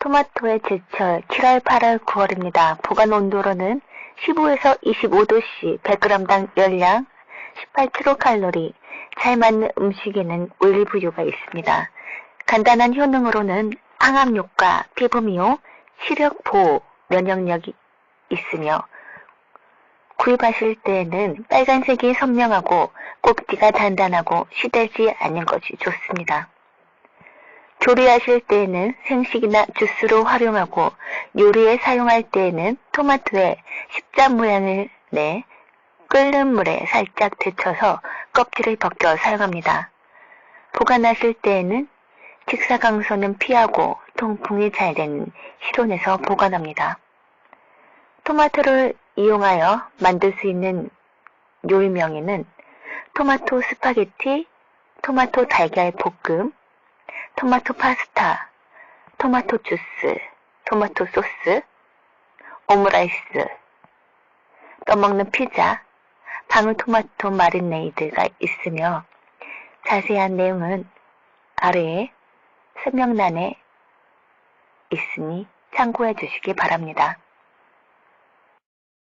토마토의 제철 7월, 8월, 9월입니다. 보관 온도로는 15에서 25도씨 100g당 열량 18kcal 잘 맞는 음식에는 올리브유가 있습니다. 간단한 효능으로는 항암 효과, 피부 미용, 시력 보호, 면역력이 있으며 구입하실 때에는 빨간색이 선명하고 꼭지가 단단하고 시들지 않는 것이 좋습니다. 조리하실 때에는 생식이나 주스로 활용하고 요리에 사용할 때에는 토마토에 십자 모양을 내 끓는 물에 살짝 데쳐서 껍질을 벗겨 사용합니다. 보관하실 때에는 직사광선은 피하고 통풍이 잘 되는 실온에서 보관합니다. 토마토를 이용하여 만들 수 있는 요리 명에는 토마토 스파게티, 토마토 달걀 볶음, 토마토 파스타, 토마토 주스, 토마토 소스, 오므라이스, 떠먹는 피자, 방울토마토 마리네이드가 있으며 자세한 내용은 아래에 설명란에 있으니 참고해 주시기 바랍니다.